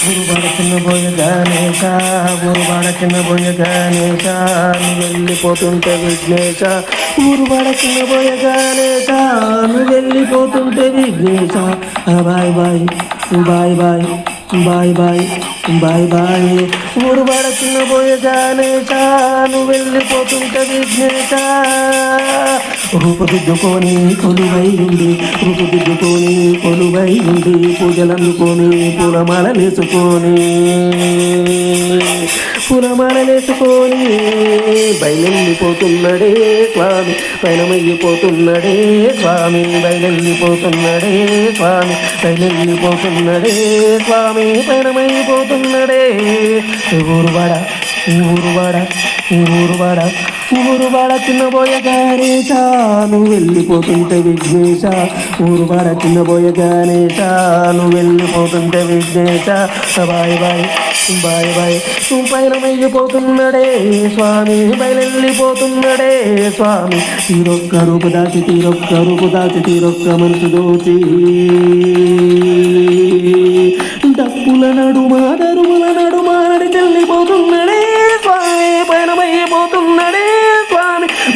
గురువాడ చిన్న బోయ గణేశ గురువాడ చిన్న బోయ గణేశ నువ్వు వెళ్ళిపోతుంటే విఘ్నేశ గురువాడ చిన్న బోయ గణేశ నువ్వు వెళ్ళిపోతుంటే Vighnesha bye bye bye bye bye bye bye bye గురువాడ చిన్న బోయ గణేశ నువ్వు వెళ్ళిపోతుంటే విఘ్నేశ రూపుదిద్దుకొని కొలువై ఉండి రూపుదిద్దుకొని కొలువై ఉండి పూజలందుకొని పూలమాలలేసుకొని పూలమాలలేసుకొని బయలెళ్ళిపోతున్నడే స్వామి పైనమయ్యిపోతున్నాడే స్వామి బయలెళ్ళిపోతున్నడే స్వామి బయలెళ్ళిపోతున్నడే స్వామి పైనమైపోతున్నాడే ఊరువాడ ఊరువాడ ఊరువాడ ఊరువాడ చిన్నబోయ గణేశ నువ్వు వెళ్ళిపోతుంటే విఘ్నేశ. ఊరువాడ చిన్నబోయ గణేశ నువ్వు వెళ్ళిపోతుంటే Vighnesha. Bye bye bye bye. పైన మెయ్యిపోతున్నడే స్వామి బయలెళ్ళిపోతున్నాడే స్వామి. తీరొక్క రూపు దాచి తీరొక్క రూపు దాచి తీరొక్క మనసు దోచి. డప్పుల నడుమ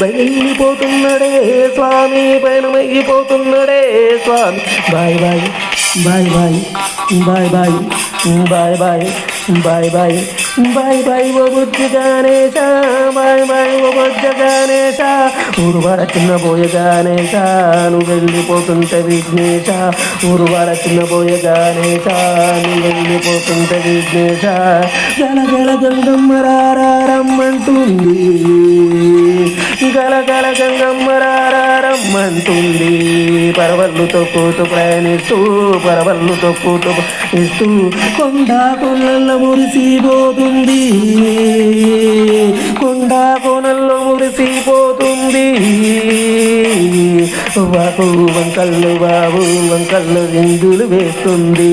బయలుపోతున్నడే స్వామి పయనమైపోతున్నడే స్వామి. Bye bye bye bye bye bye bye bye bye bye bye bye ఓ బుద్ధి గణేశ బాయ్ బాయ్ ఓ బుద్ధ గణేశ. ఊరువాడ చిన్న బోయ గణేశ నువ్వు వెళ్ళిపోతుంటే విఘ్నేశ. ఊరువాడ చిన్న బోయ గణేశ నువ్వు వెళ్ళిపోతుంటే విఘ్నేశ. గల గల గంగమ్మ రారమ్మంటుంది గల గల గంగమ్మ పరవళ్ళు తొక్కుతూ ప్రయాణిస్తూ పరవళ్ళు తొక్కుతూ ఇస్తూ కొండ కొనల్లో మురిసిపోతుంది. కొండ కొనల్లో మురిసిపోతుంది. వాకు వంకల్లు బాబు వంకల్లో చిందులు వేస్తుంది.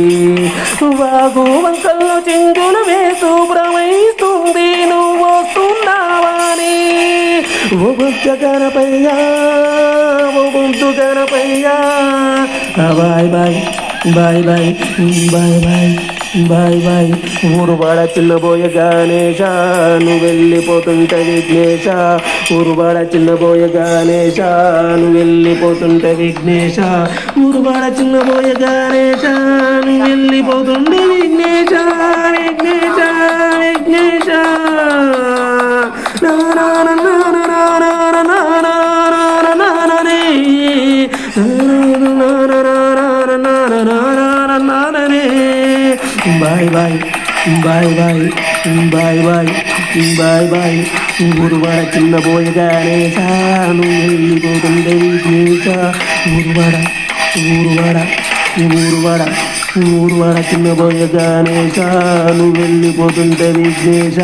వాకు వంకల్లో చిందులు వేస్తూ భ్రమిస్తుంది నువ్వు ఓ ఓ bye bye bye bye bye bye bye bye. ఊరువాడ చిన్నబోయ గణేశ నువ్వు వెళ్ళిపోతుంటే విఘ్నేశ ఊరువాడ చిన్నబోయ గణేశ నువ్వు వెళ్ళిపోతుంటే విఘ్నేశ ఊరువాడ చిన్నబోయ గణేశ నువ్వు వెళ్ళిపోతుండే Vighnesha bye bye bye bye bye bye bye bye గురువాడ చిన్న పోయగానే సాను వెళ్ళిపోతుండే విఘ్నేశ గురువాడ ఊరువాడ ఊరువాడ ఊరువాడ చిన్న పోయగానే సాను వెళ్ళిపోతుంటే విఘ్నేశ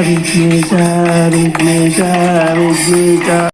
విఘ్నేశ విఘ్నేశ విఘ్నేశ.